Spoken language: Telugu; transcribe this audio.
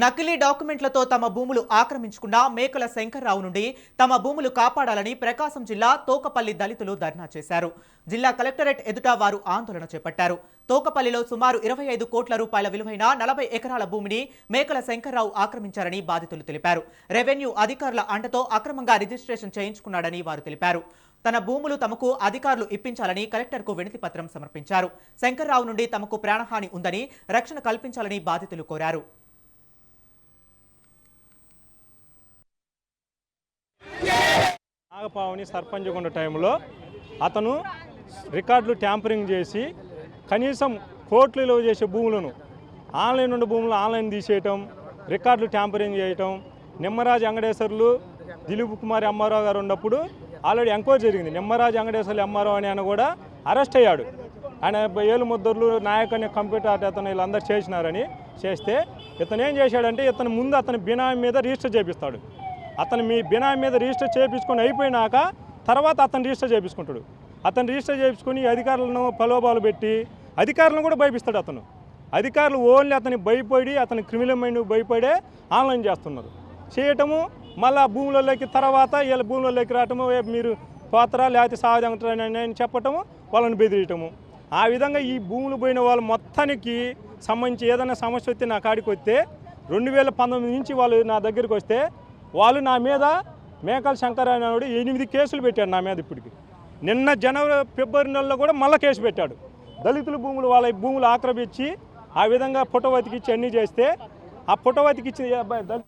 నకిలీ డాక్యుమెంట్లతో తమ భూములు ఆక్రమించుకున్న మేకల శంకర్రావు నుండి తమ భూములు కాపాడాలని ప్రకాశం జిల్లా తోకపల్లి దళితులు ధర్నా చేశారు. జిల్లా కలెక్టరేట్ ఎదుట వారు ఆందోళన చేపట్టారు. తోకపల్లిలో సుమారు ఇరవై ఐదు కోట్ల రూపాయల విలువైన నలభై ఎకరాల భూమిని మేకల శంకర్రావు ఆక్రమించారని బాధితులు తెలిపారు. రెవెన్యూ అధికారుల అండతో అక్రమంగా రిజిస్ట్రేషన్ చేయించుకున్నాడని వారు తెలిపారు. తన భూములు తమకు అధికారులు ఇప్పించాలని కలెక్టర్కు వినతి పత్రం సమర్పించారు. శంకర్రావు నుండి తమకు ప్రాణహాని ఉందని రక్షణ కల్పించాలని బాధితులు కోరారు. నాగపావని సర్పంచ్ ఉన్న టైంలో అతను రికార్డులు ట్యాంపరింగ్ చేసి కనీసం కోట్లలో చేసే భూములను ఆన్లైన్ ఉన్న భూములు ఆన్లైన్ తీసేయటం రికార్డులు ట్యాంపరింగ్ చేయటం నిమ్మరాజు అంగడేశ్వర్లు దిలీప్ కుమార్ ఎంఆర్ఓ గారు ఉన్నప్పుడు ఆల్రెడీ ఎంక్వైరీ జరిగింది. నిమ్మరాజు అంగడేశ్వర్లు ఎంఆర్ఓ అని ఆయన కూడా అరెస్ట్ అయ్యాడు. ఆయన ఏలు ముద్దర్లు నాయక్ అనే కంప్యూటర్ అతను వీళ్ళందరూ చేసినారని చేస్తే ఇతను ఏం చేశాడంటే ఇతను ముందు అతని బినామీ మీద రిజిస్టర్ చేపిస్తాడు. అతను మీ బినామీ మీద రిజిస్టర్ చేయించుకొని అయిపోయినాక తర్వాత అతను రిజిస్టర్ చేయించుకుంటాడు. అతను రిజిస్టర్ చేయించుకొని అధికారులను ప్రలోభాలు పెట్టి అధికారులను కూడా భయపిస్తాడు అతను. అధికారులు ఓన్లీ అతని భయపడి అతని క్రిమినల్ మైండ్ భయపడే ఆన్లైన్ చేస్తున్నారు. చేయటము మళ్ళీ భూములలోకి తర్వాత వీళ్ళ భూములలోకి రావటము మీరు పోతరా లేకపోతే సాగుదంటారని అని చెప్పటము వాళ్ళని బెదిరియటము. ఆ విధంగా ఈ భూములు పోయిన వాళ్ళు మొత్తానికి సంబంధించి ఏదైనా సమస్య వస్తే నా కాడికి వస్తే రెండు వేల పంతొమ్మిది నుంచి వాళ్ళు నా దగ్గరికి వస్తే వాళ్ళు నా మీద మేకల శంకర్ అనేవాడు ఎనిమిది కేసులు పెట్టాడు నా మీద ఇప్పటికి. నిన్న జనవరి ఫిబ్రవరి నెలలో కూడా మళ్ళీ కేసు పెట్టాడు. దళితుల భూములు వాళ్ళ భూములు ఆక్రమించి ఆ విధంగా పుట్టవతికిచ్చి అన్నీ చేస్తే ఆ పుట్టవతికి ఇచ్చి